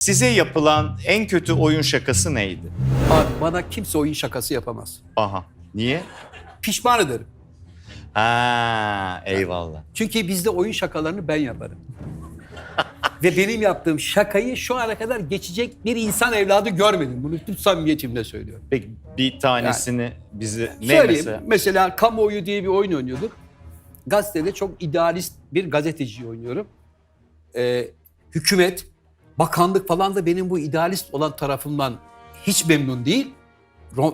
Size yapılan en kötü oyun şakası neydi? Abi bana kimse oyun şakası yapamaz. Aha. Niye? Pişman ederim. Ha, eyvallah. Çünkü bizde oyun şakalarını ben yaparım. Ve benim yaptığım şakayı şu ana kadar geçecek bir insan evladı görmedim. Bunu tüm samimiyetimle söylüyorum. Peki bir tanesini bize ne Söyleyeyim. mesela? Mesela kamuoyu diye bir oyun oynuyorduk. Gazetede çok idealist bir gazeteci oynuyorum. Ee, hükümet, bakanlık falan da benim bu idealist olan tarafımdan hiç memnun değil.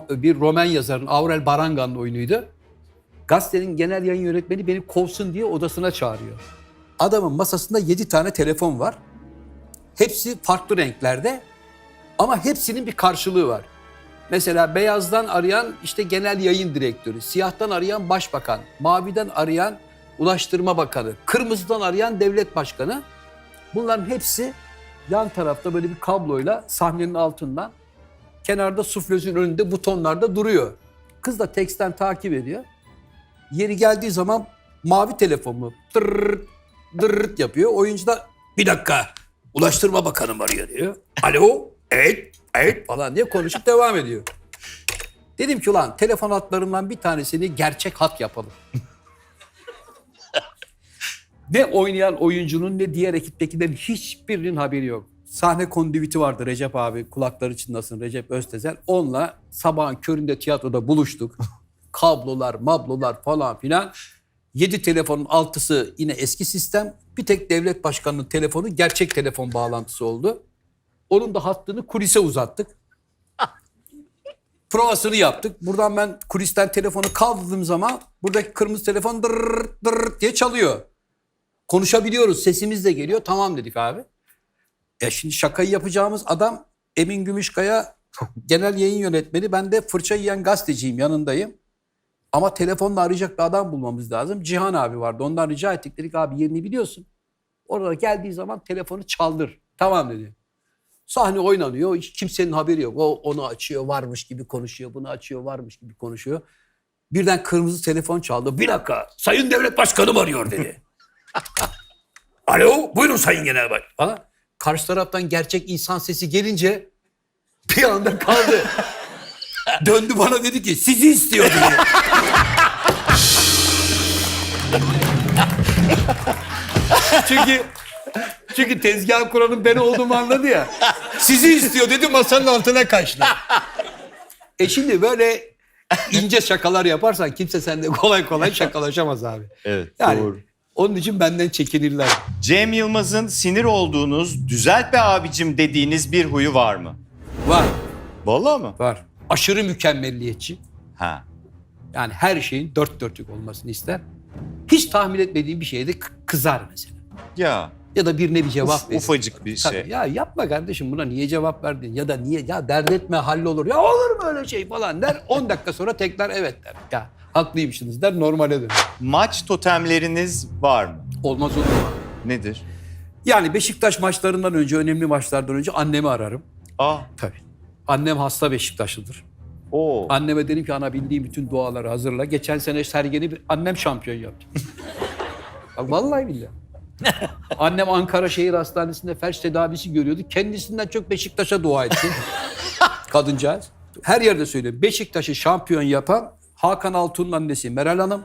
Bir roman yazarın Aurel Barangan'ın oyunuydu. Gazetenin genel yayın yönetmeni beni kovsun diye odasına çağırıyor. Adamın masasında 7 tane telefon var. Hepsi farklı renklerde ama hepsinin bir karşılığı var. Mesela beyazdan arayan işte genel yayın direktörü, siyahtan arayan başbakan, maviden arayan ulaştırma bakanı, kırmızıdan arayan devlet başkanı. Bunların hepsi yan tarafta böyle bir kabloyla sahnenin altından kenarda suflözün önünde butonlarda duruyor. Kız da teksten takip ediyor. Yeri geldiği zaman mavi telefonunu tırırt dırırt yapıyor. Oyuncu da bir dakika ulaştırma bakanım arıyor diyor. Alo evet evet falan diye konuşup devam ediyor. Dedim ki ulan telefon hatlarından bir tanesini gerçek hat yapalım. Ne oynayan oyuncunun ne diğer ekiptekilerin hiçbirinin haberi yok. Sahne kondiviti vardı Recep abi kulakları çınlasın Recep Öztezel. Onunla sabahın köründe tiyatroda buluştuk. Kablolar, mablolar falan filan. 7 telefonun altısı yine eski sistem. Bir tek devlet başkanının telefonu gerçek telefon bağlantısı oldu. Onun da hattını kulise uzattık. Provasını yaptık. Buradan ben kulisten telefonu kaldırdığım zaman buradaki kırmızı telefon dırr dırr diye çalıyor. Konuşabiliyoruz. Sesimiz de geliyor. Tamam dedik abi. Ya şimdi şakayı yapacağımız adam Emin Gümüşkaya genel yayın yönetmeni. Ben de fırça yiyen gazeteciyim yanındayım. Ama telefonla arayacak bir adam bulmamız lazım. Cihan abi vardı. Ondan rica ettik. Dedik abi yerini biliyorsun. Orada geldiği zaman telefonu çaldır. Tamam dedi. Sahne oynanıyor. Hiç kimsenin haberi yok. O onu açıyor varmış gibi konuşuyor. Bunu açıyor varmış gibi konuşuyor. Birden kırmızı telefon çaldı. Bir dakika sayın devlet başkanım arıyor dedi. Alo buyurun sayın genel başkan. Falan. Karşı taraftan gerçek insan sesi gelince bir anda kaldı. Döndü bana dedi ki sizi istiyor dedi. çünkü çünkü tezgah kuranın ben olduğumu anladı ya. Sizi istiyor dedi masanın altına kaçtı. E şimdi böyle ince şakalar yaparsan kimse sende kolay kolay şakalaşamaz abi. Evet, Yani doğru. Onun için benden çekinirler. Cem Yılmaz'ın sinir olduğunuz, düzelt be abicim dediğiniz bir huyu var mı? Var, Vallahi mı? var. Aşırı mükemmelliyetçi. Ha. Yani her şeyin dört dörtlük olmasını ister. Hiç tahmin etmediği bir şeyde kı- kızar mesela. Ya. Ya da birine bir cevap Uf- ufacık bir Tabii, şey. Ya yapma kardeşim buna niye cevap verdin? Ya da niye ya dert etme hallolur. Ya olur mu öyle şey falan der. 10 dakika sonra tekrar evet der. Ya haklıymışsınız der normale döner. Maç totemleriniz var mı? Olmaz olur mu? Nedir? Yani Beşiktaş maçlarından önce, önemli maçlardan önce annemi ararım. Aa. Tabii. Annem hasta Beşiktaşlıdır. Oo. Anneme dedim ki ana bildiğim bütün duaları hazırla. Geçen sene sergeni annem şampiyon yaptı. Bak vallahi billahi. Annem Ankara Şehir Hastanesi'nde felç tedavisi görüyordu. Kendisinden çok Beşiktaş'a dua etti. Kadıncağız. Her yerde söylüyor. Beşiktaş'ı şampiyon yapan Hakan Altun'un annesi Meral Hanım.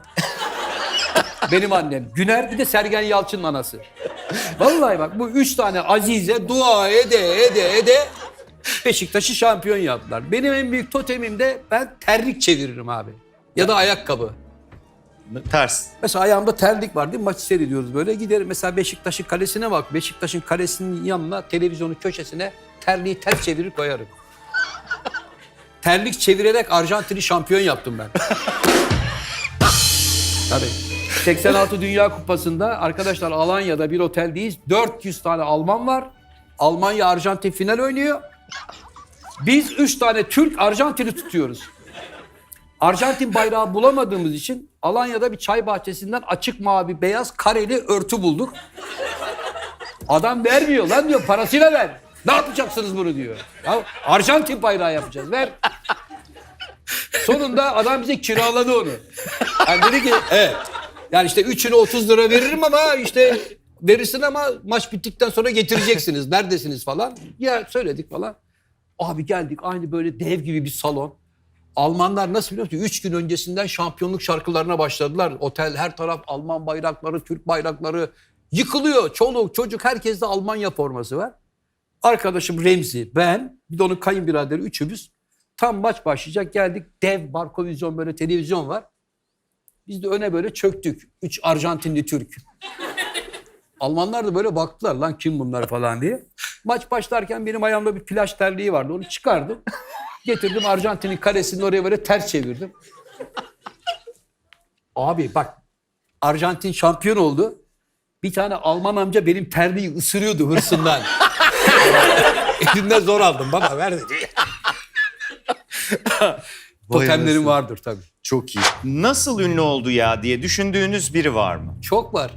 Benim annem Güner bir de Sergen Yalçın'ın anası. Vallahi bak bu üç tane azize dua ede ede ede Beşiktaş'ı şampiyon yaptılar. Benim en büyük totemim de ben terlik çeviririm abi. Ya da ayakkabı. Ters. Mesela ayağımda terlik var değil mi? Maçı seyrediyoruz böyle. Giderim mesela Beşiktaş'ın kalesine bak. Beşiktaş'ın kalesinin yanına televizyonun köşesine terliği ters çevirir koyarım. Terlik çevirerek Arjantin'i şampiyon yaptım ben. Tabii. 86 Dünya Kupası'nda arkadaşlar Alanya'da bir oteldeyiz. 400 tane Alman var. Almanya Arjantin final oynuyor. Biz 3 tane Türk Arjantin'i tutuyoruz. Arjantin bayrağı bulamadığımız için Alanya'da bir çay bahçesinden açık mavi beyaz kareli örtü bulduk. Adam vermiyor lan diyor parasıyla ver. Ne yapacaksınız bunu diyor. Ya Arjantin bayrağı yapacağız ver. Sonunda adam bize kiraladı onu. Yani dedi ki evet. Yani işte üçünü 30 lira veririm ama işte verirsin ama maç bittikten sonra getireceksiniz. Neredesiniz falan. Ya söyledik falan. Abi geldik aynı böyle dev gibi bir salon. Almanlar nasıl biliyor musun? Üç gün öncesinden şampiyonluk şarkılarına başladılar. Otel her taraf Alman bayrakları, Türk bayrakları yıkılıyor. Çoluk, çocuk herkeste Almanya forması var. Arkadaşım Remzi, ben, bir de onun kayınbiraderi üçümüz. Tam maç başlayacak geldik. Dev barkovizyon böyle televizyon var. Biz de öne böyle çöktük. Üç Arjantinli Türk. Almanlar da böyle baktılar lan kim bunlar falan diye. Maç başlarken benim ayağımda bir plaj terliği vardı. Onu çıkardım. Getirdim Arjantin'in karesini oraya böyle ters çevirdim. Abi bak Arjantin şampiyon oldu. Bir tane Alman amca benim terliği ısırıyordu hırsından. Elimden zor aldım baba ver dedi. Totemlerim anasını. vardır tabii. Çok iyi. Nasıl ünlü oldu ya diye düşündüğünüz biri var mı? Çok var.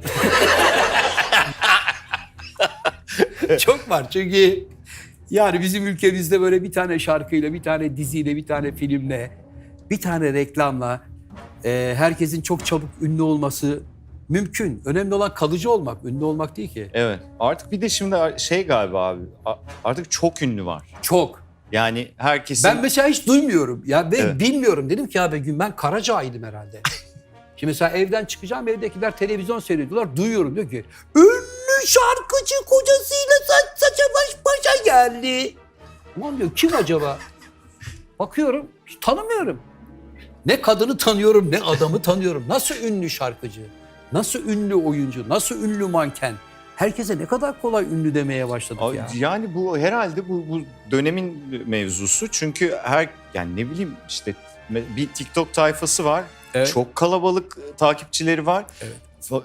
Çok var çünkü yani bizim ülkemizde böyle bir tane şarkıyla, bir tane diziyle, bir tane filmle, bir tane reklamla e, herkesin çok çabuk ünlü olması mümkün. Önemli olan kalıcı olmak, ünlü olmak değil ki. Evet. Artık bir de şimdi şey galiba abi. Artık çok ünlü var. Çok. Yani herkesin... Ben mesela hiç duymuyorum. Ya ve Evet. bilmiyorum. Dedim ki ya be gün ben Karaca'ydım herhalde. Şimdi mesela evden çıkacağım evdekiler televizyon seyrediyorlar. Duyuyorum diyor ki ünlü şarkıcı kocasıyla saç saça baş başa geldi. Ulan diyor kim acaba? Bakıyorum hiç tanımıyorum. Ne kadını tanıyorum ne adamı tanıyorum. Nasıl ünlü şarkıcı? Nasıl ünlü oyuncu? Nasıl ünlü manken? Herkese ne kadar kolay ünlü demeye başladık Abi, ya. Yani bu herhalde bu, bu dönemin mevzusu. Çünkü her yani ne bileyim işte bir TikTok tayfası var. Evet. Çok kalabalık takipçileri var. Evet.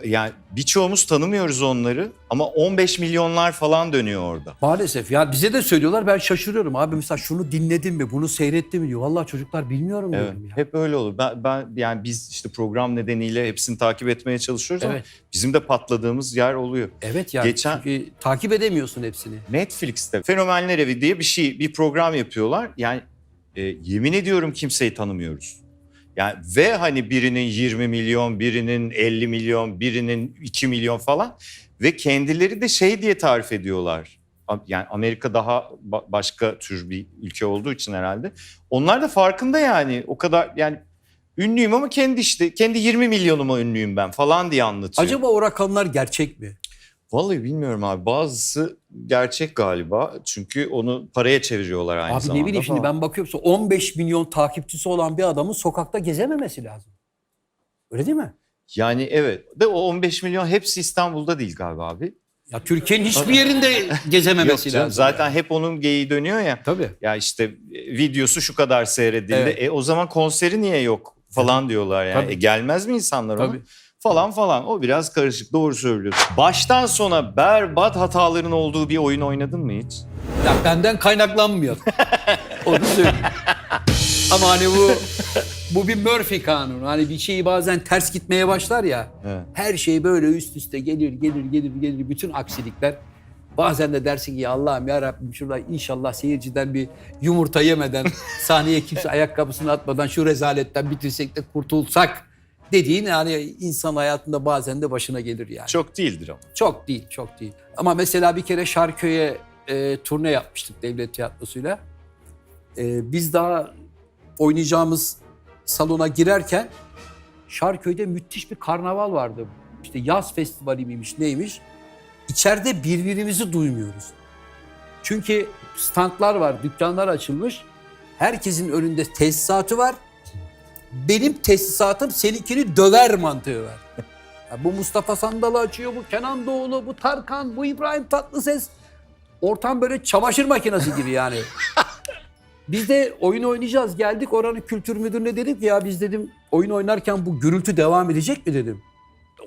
Yani birçoğumuz tanımıyoruz onları ama 15 milyonlar falan dönüyor orada. Maalesef ya bize de söylüyorlar ben şaşırıyorum. Abi mesela şunu dinledin mi bunu seyrettin mi diyor. Vallahi çocuklar bilmiyorum Evet. diyorum ya. Hep öyle olur. Ben, ben yani biz işte program nedeniyle hepsini takip etmeye çalışıyoruz ama Evet. bizim de patladığımız yer oluyor. Evet yani Geçen- çünkü takip edemiyorsun hepsini. Netflix'te Fenomenler Evi diye bir şey, bir program yapıyorlar. Yani e, yemin ediyorum kimseyi tanımıyoruz. Yani ve hani birinin 20 milyon, birinin 50 milyon, birinin 2 milyon falan ve kendileri de şey diye tarif ediyorlar. Yani Amerika daha ba- başka tür bir ülke olduğu için herhalde. Onlar da farkında yani o kadar yani ünlüyüm ama kendi işte kendi 20 milyonuma ünlüyüm ben falan diye anlatıyor. Acaba o rakamlar gerçek mi? Vallahi bilmiyorum abi. Bazısı gerçek galiba. Çünkü onu paraya çeviriyorlar aynı Abi zamanda. ne bileyim şimdi ben bakıyorum 15 milyon takipçisi olan bir adamın sokakta gezememesi lazım. Öyle değil mi? Yani evet. De o 15 milyon hepsi İstanbul'da değil galiba abi. Ya Türkiye'nin hiçbir yerinde gezememesi Yok canım, lazım. zaten yani. hep onun geyiği dönüyor ya. Tabii. Ya işte e, videosu şu kadar seyredildi. Evet. E o zaman konseri niye yok falan diyorlar yani. Tabii. E, gelmez mi insanlar ona? Falan falan. O biraz karışık. Doğru söylüyorsun. Baştan sona berbat hataların olduğu bir oyun oynadın mı hiç? Ya benden kaynaklanmıyor. Onu söyleyeyim. Ama hani bu bu bir Murphy kanunu. Hani bir şey bazen ters gitmeye başlar ya. Evet. Her şey böyle üst üste gelir, gelir, gelir, gelir. Bütün aksilikler. Bazen de dersin ki ya Allah'ım ya Rabbim şurada inşallah seyirciden bir yumurta yemeden, sahneye kimse ayakkabısını atmadan şu rezaletten bitirsek de kurtulsak dediğin yani insan hayatında bazen de başına gelir yani. Çok değildir ama. Çok değil, çok değil. Ama mesela bir kere Şarköy'e e, turne yapmıştık devlet tiyatrosuyla. E, biz daha oynayacağımız salona girerken Şarköy'de müthiş bir karnaval vardı. İşte yaz festivali miymiş neymiş. İçeride birbirimizi duymuyoruz. Çünkü standlar var, dükkanlar açılmış. Herkesin önünde tesisatı var. Benim tesisatım seninkini döver mantığı var. Ya bu Mustafa Sandal'ı açıyor, bu Kenan Doğulu, bu Tarkan, bu İbrahim Tatlıses. Ortam böyle çamaşır makinesi gibi yani. Biz de oyun oynayacağız. Geldik oranın kültür müdürüne dedik ki ya biz dedim oyun oynarken bu gürültü devam edecek mi dedim.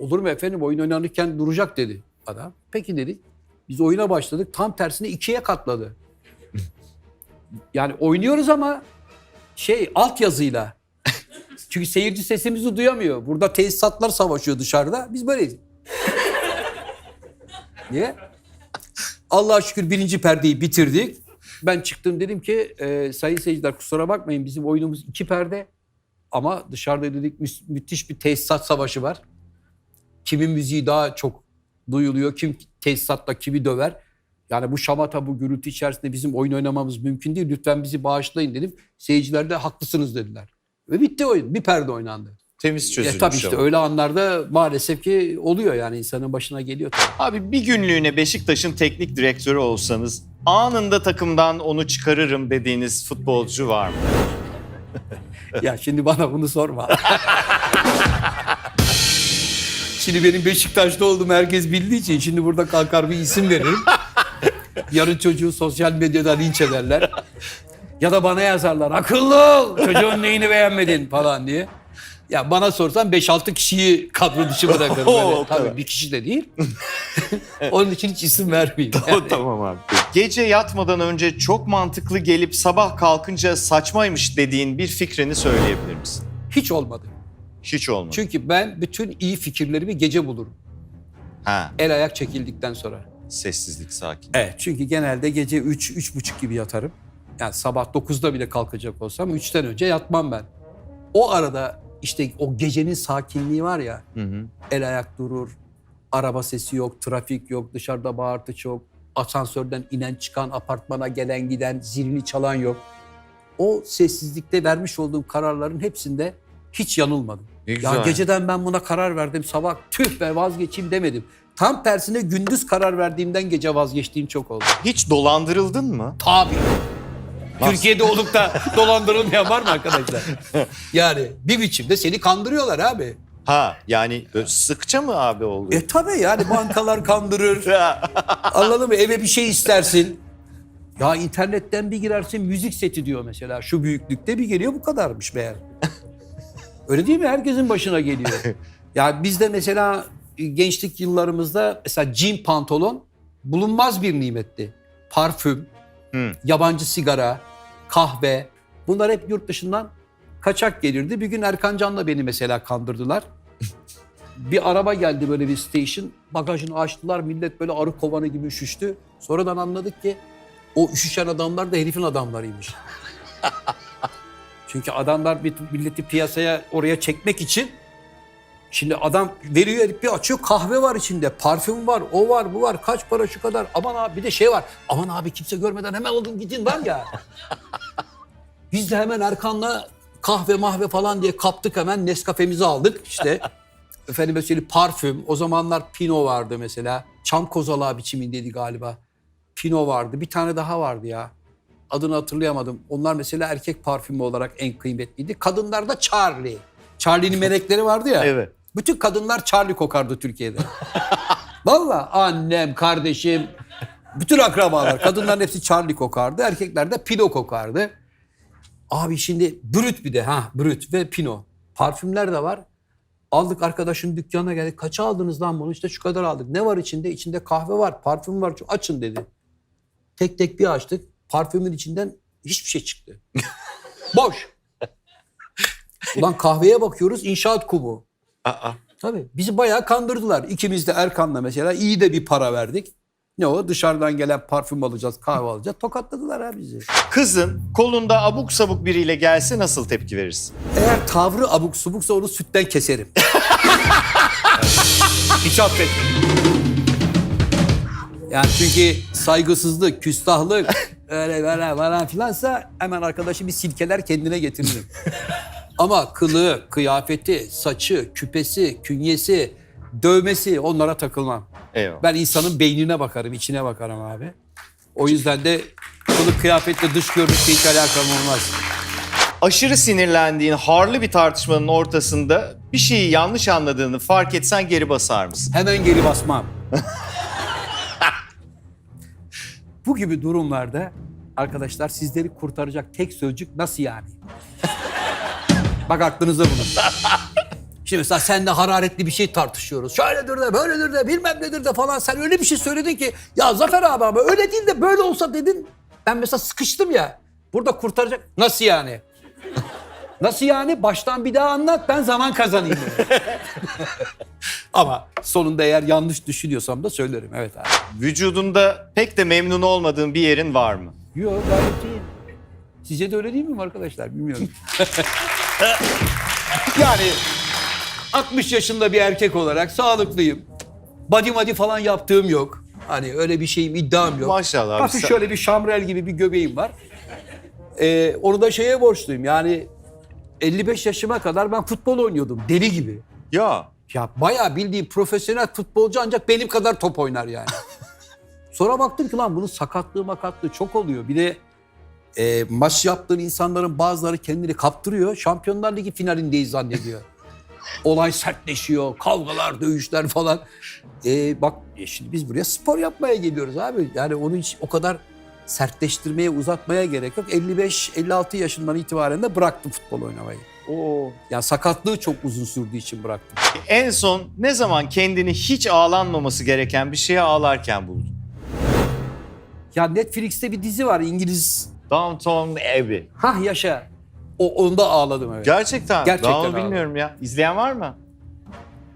Olur mu efendim oyun oynanırken duracak dedi adam. Peki dedik. Biz oyuna başladık. Tam tersine ikiye katladı. Yani oynuyoruz ama şey altyazıyla. Çünkü seyirci sesimizi duyamıyor. Burada tesisatlar savaşıyor dışarıda. Biz böyleyiz. Niye? Allah'a şükür birinci perdeyi bitirdik. Ben çıktım dedim ki e, sayın seyirciler kusura bakmayın bizim oyunumuz iki perde. Ama dışarıda dedik mü- müthiş bir tesisat savaşı var. Kimin müziği daha çok duyuluyor. Kim tesisatta kimi döver. Yani bu şamata, bu gürültü içerisinde bizim oyun oynamamız mümkün değil. Lütfen bizi bağışlayın dedim. Seyirciler de haklısınız dediler. Ve bitti oyun. Bir perde oynandı. Temiz E çözülmüş tabii işte ama. öyle anlarda maalesef ki oluyor yani insanın başına geliyor tabii. Abi bir günlüğüne Beşiktaş'ın teknik direktörü olsanız anında takımdan onu çıkarırım dediğiniz futbolcu var mı? Ya şimdi bana bunu sorma. şimdi benim Beşiktaş'ta olduğumu herkes bildiği için şimdi burada kalkar bir isim veririm. Yarın çocuğu sosyal medyadan linç ederler. Ya da bana yazarlar akıllı ol çocuğun neyini beğenmedin falan diye. Ya bana sorsan 5-6 kişiyi kadro dışı bırakırım. Oo, Böyle. o kadar. Tabii bir kişi de değil. Onun için hiç isim vermeyeyim. Yani. tamam abi. Gece yatmadan önce çok mantıklı gelip sabah kalkınca saçmaymış dediğin bir fikrini söyleyebilir misin? Hiç olmadı. Hiç olmadı. Çünkü ben bütün iyi fikirlerimi gece bulurum. Ha, El ayak çekildikten sonra. sessizlik sakin. Evet çünkü genelde gece 3 üç, buçuk gibi yatarım. Yani sabah 9'da bile kalkacak olsam 3'ten önce yatmam ben. O arada işte o gecenin sakinliği var ya Hı hı. el ayak durur, araba sesi yok, trafik yok, dışarıda bağırtı çok, asansörden inen çıkan, apartmana gelen giden, zilini çalan yok. O sessizlikte vermiş olduğum kararların hepsinde hiç yanılmadım. Ne Ya güzel. geceden ben buna karar verdim sabah tüh be vazgeçeyim demedim. Tam tersine gündüz karar verdiğimden gece vazgeçtiğim çok oldu. Hiç dolandırıldın mı? Tabii. Türkiye'de olup da dolandırılmayan var mı arkadaşlar? Yani bir biçimde seni kandırıyorlar abi. Ha yani böyle sıkça mı abi oldu? E tabii yani bankalar kandırır. Anladın mı? Eve bir şey istersin. Ya internetten bir girersin müzik seti diyor mesela. Şu büyüklükte bir geliyor bu kadarmış meğer. Öyle değil mi? Herkesin başına geliyor. Ya bizde mesela e, gençlik yıllarımızda mesela jean pantolon bulunmaz bir nimetti. Parfüm, Hı. yabancı sigara, kahve bunlar hep yurt dışından kaçak gelirdi. Bir gün Erkan Can'la beni mesela kandırdılar. Bir araba geldi böyle bir station. Bagajını açtılar. Millet böyle arı kovanı gibi üşüştü. Sonradan anladık ki o üşüşen adamlar da herifin adamlarıymış. Çünkü adamlar bir milleti piyasaya oraya çekmek için Şimdi adam veriyor herif bir açıyor kahve var içinde, parfüm var, o var, bu var, kaç para şu kadar. Aman abi bir de şey var. Aman abi kimse görmeden hemen alın gidin var ya. Biz de hemen Erkan'la kahve mahve falan diye kaptık hemen Nescafe'mizi aldık işte. Efendim mesela parfüm. O zamanlar Pino vardı mesela. Çam kozalağı biçimindeydi galiba. Pino vardı. Bir tane daha vardı ya. Adını hatırlayamadım. Onlar mesela erkek parfümü olarak en kıymetliydi. Kadınlar da Charlie. Charlie'nin melekleri vardı ya. Evet. Bütün kadınlar Charlie kokardı Türkiye'de. Vallahi annem, kardeşim, bütün akrabalar. Kadınların hepsi Charlie kokardı. Erkekler de Pino kokardı. Abi şimdi brüt bir de ha brüt ve Pino. Parfümler de var. Aldık arkadaşın dükkanına geldik. Kaça aldınız lan bunu? İşte şu kadar aldık. Ne var içinde? İçinde kahve var, parfüm var. Açın dedi. Tek tek bir açtık. Parfümün içinden hiçbir şey çıktı. Boş. Ulan kahveye bakıyoruz inşaat kumu. Aa, Tabii bizi bayağı kandırdılar. İkimiz de Erkan'la mesela iyi de bir para verdik. Ne o dışarıdan gelen parfüm alacağız, kahve alacağız. Tokatladılar ha bizi. kızın kolunda abuk sabuk biriyle gelse nasıl tepki verirsin? Eğer tavrı abuk subuksa onu sütten keserim. Hiç affetmem. Yani çünkü saygısızlık, küstahlık, öyle böyle falan filansa hemen arkadaşı bir silkeler kendine getiririm. Ama kılığı, kıyafeti, saçı, küpesi, künyesi, dövmesi onlara takılmam. Eyvallah. Ben insanın beynine bakarım, içine bakarım abi. O yüzden de kılık kıyafetle dış görünüşle hiç alakam olmaz. Aşırı sinirlendiğin harlı bir tartışmanın ortasında bir şeyi yanlış anladığını fark etsen geri basar mısın? Hemen geri basmam. Bu gibi durumlarda arkadaşlar sizleri kurtaracak tek sözcük nasıl yani? Bak aklınızda bulunsun. Şimdi mesela senle hararetli bir şey tartışıyoruz. Şöyledir de böyledir de bilmem nedir de falan. Sen öyle bir şey söyledin ki ya Zafer abi ama öyle değil de böyle olsa dedin. Ben mesela sıkıştım ya. Burada kurtaracak. Nasıl yani? Nasıl yani? Baştan bir daha anlat ben zaman kazanayım. Ama sonunda eğer yanlış düşünüyorsam da söylerim. Evet abi. Vücudunda pek de memnun olmadığın bir yerin var mı? Yok gayet iyi. Sizce de öyle değil mi arkadaşlar? Bilmiyorum. yani 60 yaşında bir erkek olarak sağlıklıyım. Body madi falan yaptığım yok. Hani öyle bir şeyim iddiam yok. Maşallah abi, Hafif sen- şöyle bir şamrel gibi bir göbeğim var. Ee, onu da şeye borçluyum. Yani 55 yaşıma kadar ben futbol oynuyordum deli gibi. Ya Ya bayağı bildiğim profesyonel futbolcu ancak benim kadar top oynar yani. Sonra baktım ki lan bunun sakatlığı makatlığı çok oluyor. Bir de e, maç yaptığın insanların bazıları kendini kaptırıyor. Şampiyonlar Ligi finalindeyiz zannediyor. Olay sertleşiyor, kavgalar, dövüşler falan. E, bak e, şimdi biz buraya spor yapmaya geliyoruz abi. Yani onu hiç o kadar sertleştirmeye, uzatmaya gerek yok. 55-56 yaşından itibaren de bıraktım futbol oynamayı. o Yani sakatlığı çok uzun sürdüğü için bıraktım. en son ne zaman kendini hiç ağlanmaması gereken bir şeye ağlarken buldun? Ya Netflix'te bir dizi var İngiliz. Downtown Abbey. Hah yaşa. O onda ağladım evet. Gerçekten. Gerçekten Daha onu bilmiyorum ya. İzleyen var mı?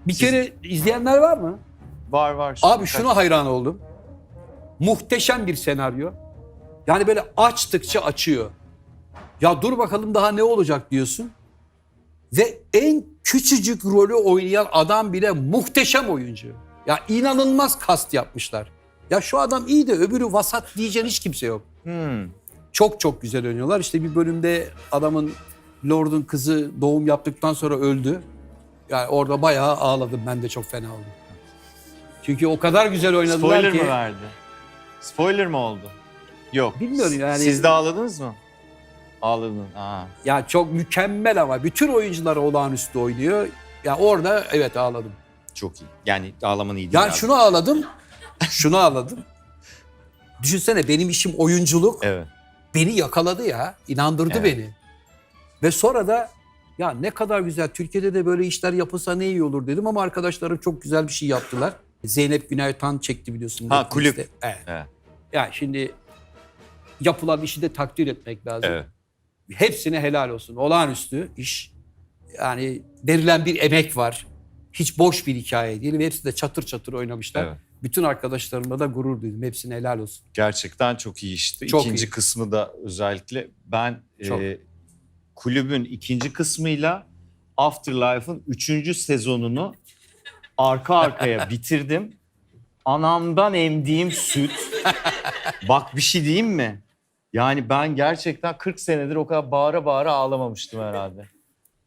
bir kere izleyenler var mı? Var var. Şimdi Abi şuna hayran oldum. Muhteşem bir senaryo. Yani böyle açtıkça açıyor. Ya dur bakalım daha ne olacak diyorsun. Ve en küçücük rolü oynayan adam bile muhteşem oyuncu. Ya inanılmaz kast yapmışlar. Ya şu adam iyi de öbürü vasat diyeceğin hiç kimse yok. Hmm. Çok çok güzel oynuyorlar. İşte bir bölümde adamın Lord'un kızı doğum yaptıktan sonra öldü. Yani orada bayağı ağladım. Ben de çok fena oldum. Çünkü o kadar güzel oynadılar Spoiler ki. mı verdi? Spoiler mı oldu? Yok. Bilmiyorum yani. Siz de ağladınız mı? Ağladın. Aa. Ya çok mükemmel ama bütün oyuncular olağanüstü oynuyor. Ya orada evet ağladım. Çok iyi. Yani ağlaman iyi değil. Ya abi. şunu ağladım. şunu ağladım. Düşünsene benim işim oyunculuk. Evet. Beni yakaladı ya. inandırdı Evet. beni. Ve sonra da ya ne kadar güzel Türkiye'de de böyle işler yapılsa ne iyi olur dedim ama arkadaşlarım çok güzel bir şey yaptılar. Zeynep Günay Tan çekti biliyorsun. Ha, kulüp. Evet. Evet. Yani şimdi yapılan işi de takdir etmek lazım. Evet. Hepsine helal olsun. Olağanüstü iş. Yani verilen bir emek var. Hiç boş bir hikaye değil. Ve hepsi de çatır çatır oynamışlar. Evet. Bütün arkadaşlarımla da gurur duydum. Hepsine helal olsun. Gerçekten çok iyi işti. Çok ikinci iyi. kısmı da özellikle ben Çok. e, kulübün ikinci kısmıyla Afterlife'ın üçüncü sezonunu arka arkaya bitirdim. Anamdan emdiğim süt. Bak bir şey diyeyim mi? Yani ben gerçekten 40 senedir o kadar bağıra bağıra ağlamamıştım herhalde.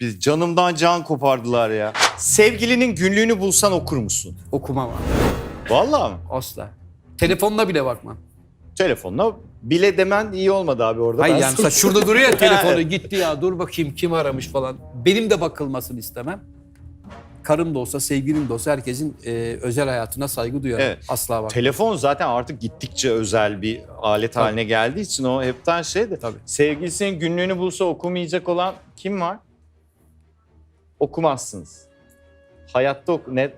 Biz canımdan can kopardılar ya. Sevgilinin günlüğünü bulsan okur musun? Okumam abi. Vallahi mı? Asla. Telefonla bile bakmam. Telefonla bile demen iyi olmadı abi orada. Hayır Ben yani sana- şurada duruyor ya telefonu gitti ya dur bakayım kim aramış falan. Benim de bakılmasını istemem. Karım da olsa sevgilim de olsa herkesin e, özel hayatına saygı duyarım. Evet. Asla bak. Telefon zaten artık gittikçe özel bir alet haline geldiği için o hepten şey de. Tabii. Sevgilisinin günlüğünü bulsa okumayacak olan kim var? Okumazsınız. Hayatta oku... Ne?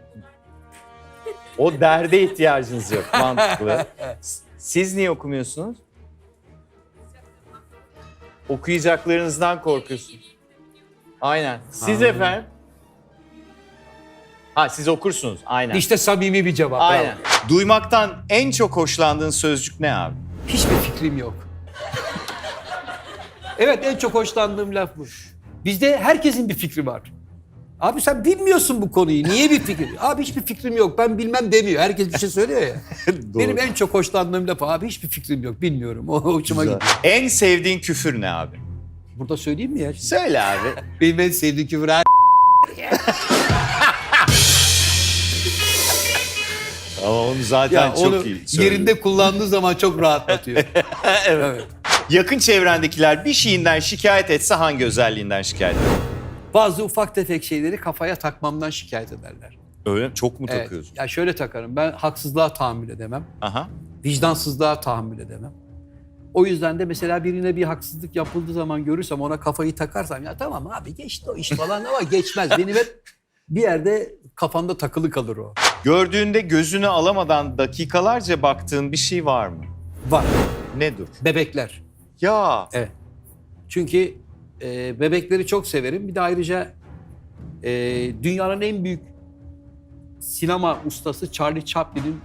O derde ihtiyacınız yok. Mantıklı. Siz niye okumuyorsunuz? Okuyacaklarınızdan korkuyorsunuz. Aynen. Siz Aa. efendim? Ha siz okursunuz. Aynen. İşte samimi bir cevap. bravo. Aynen. Duymaktan en çok hoşlandığın sözcük ne abi? Hiçbir fikrim yok. evet en çok hoşlandığım laf bu. Bizde herkesin bir fikri var. Abi sen bilmiyorsun bu konuyu. Niye bir fikir? Abi hiçbir fikrim yok. Ben bilmem demiyor. Herkes bir şey söylüyor ya. Benim en çok hoşlandığım laf abi hiçbir fikrim yok. Bilmiyorum. O hoşuma Güzel. gidiyor. En sevdiğin küfür ne abi? Burada söyleyeyim mi ya? Söyle abi. Benim en sevdiğim küfür her Ama onu zaten ya çok onu iyi söylüyor. yerinde kullandığı zaman çok rahatlatıyor. evet. Yakın çevrendekiler bir şeyinden şikayet etse hangi özelliğinden şikayet eder? Bazı ufak tefek şeyleri kafaya takmamdan şikayet ederler. Öyle mi? çok mu Evet. takıyorsun? Ya şöyle takarım. Ben haksızlığa tahammül edemem. Aha. vicdansızlığa tahammül edemem. O yüzden de mesela birine bir haksızlık yapıldığı zaman görürsem ona kafayı takarsam ya tamam abi geçti o iş falan ama geçmez. Benim hep bir yerde kafamda takılı kalır o. Gördüğünde gözünü alamadan dakikalarca baktığın bir şey var mı? Var. Nedir? Bebekler. Ya Evet. Çünkü e, bebekleri çok severim. Bir de ayrıca e, dünyanın en büyük sinema ustası Charlie Chaplin'in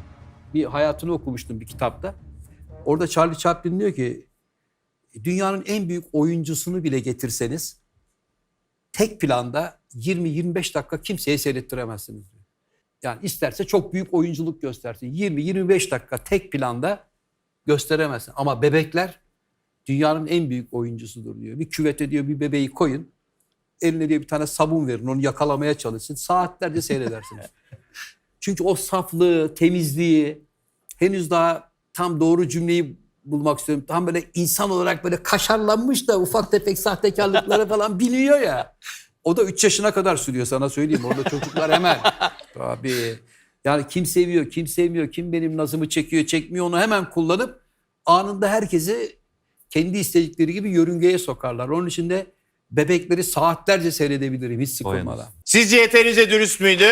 bir hayatını okumuştum bir kitapta. Orada Charlie Chaplin diyor ki dünyanın en büyük oyuncusunu bile getirseniz tek planda 20-25 dakika kimseye seyrettiremezsiniz. Yani isterse çok büyük oyunculuk göstersin. 20-25 dakika tek planda gösteremezsin. Ama bebekler dünyanın en büyük oyuncusudur diyor. Bir küvete diyor bir bebeği koyun. Eline diyor bir tane sabun verin onu yakalamaya çalışsın. Saatlerce seyredersiniz. Çünkü o saflığı, temizliği henüz daha tam doğru cümleyi bulmak istiyorum. Tam böyle insan olarak böyle kaşarlanmış da ufak tefek sahtekarlıkları falan biliyor ya. O da 3 yaşına kadar sürüyor sana söyleyeyim. Orada çocuklar hemen. Tabii. Yani kim seviyor, kim sevmiyor, kim benim nazımı çekiyor, çekmiyor onu hemen kullanıp anında herkesi kendi istedikleri gibi yörüngeye sokarlar. Onun için de bebekleri saatlerce seyredebilirim hiç sıkılmadan. Sizce yeterince dürüst müydü?